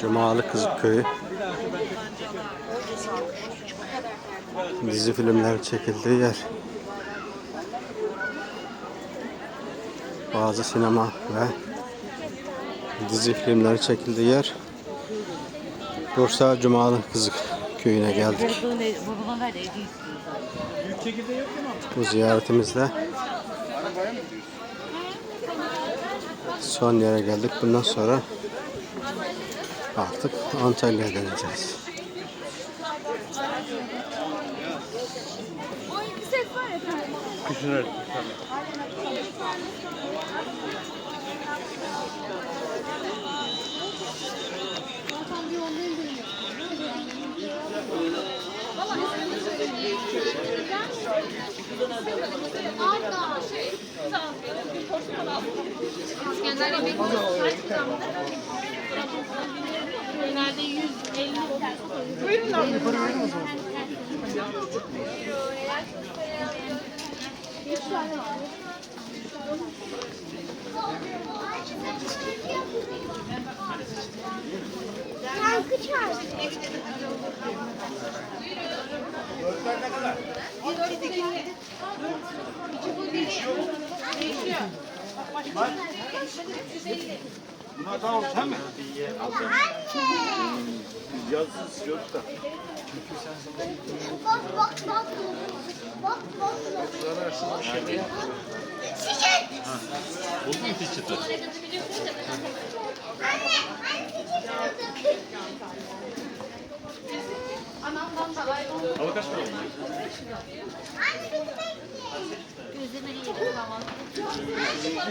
Cumalı Kızık Köyü. Dizi filmler çekildiği yer. Bazı sinema ve dizi filmleri çekildiği yer. Bursa Cumalı Kızık Köyü'ne geldik. Bu ziyaretimizde son yere geldik. Bundan sonra artık Antalya'ya döneceğiz. İskender yemek Herhalde 150 Buyurun abla. Yankı çağırdı. Dörtler ne kadar? Dört sekizli. Değişiyor. Değişiyor. Bak başka. 150. Bunlar da orta mı? Biz yazsın istiyoruz da. Bak bak bak. Bak bak bak. Çiçek. Buldun mu çiçeği? Anne, anne çiçeği Hava kaç para oldu? Gözlemeyi.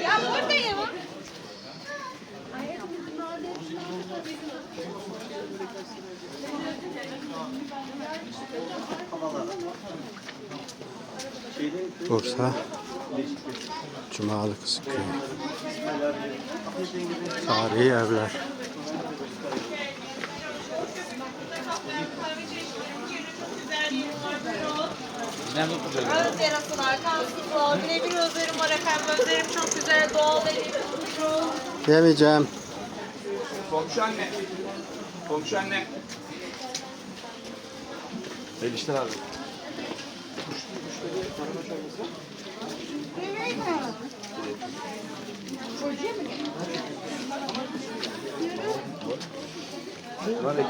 Ya buradayım. Bursa Cumalı Kızık Köyü. Tarihi evler. Öz yarasılar, kansızlar, birebir özlerim var efendim. Özlerim çok güzel, doğal elim. Yemeyeceğim. Komşu anne. Komşu anne. Elişler abi. Malik.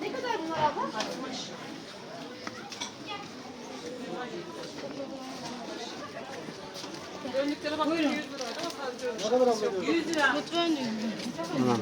Ne kadar bunlar abla? 60. Önlüklere bak 100 lira. 100 lira. Mutfağın 100 lira.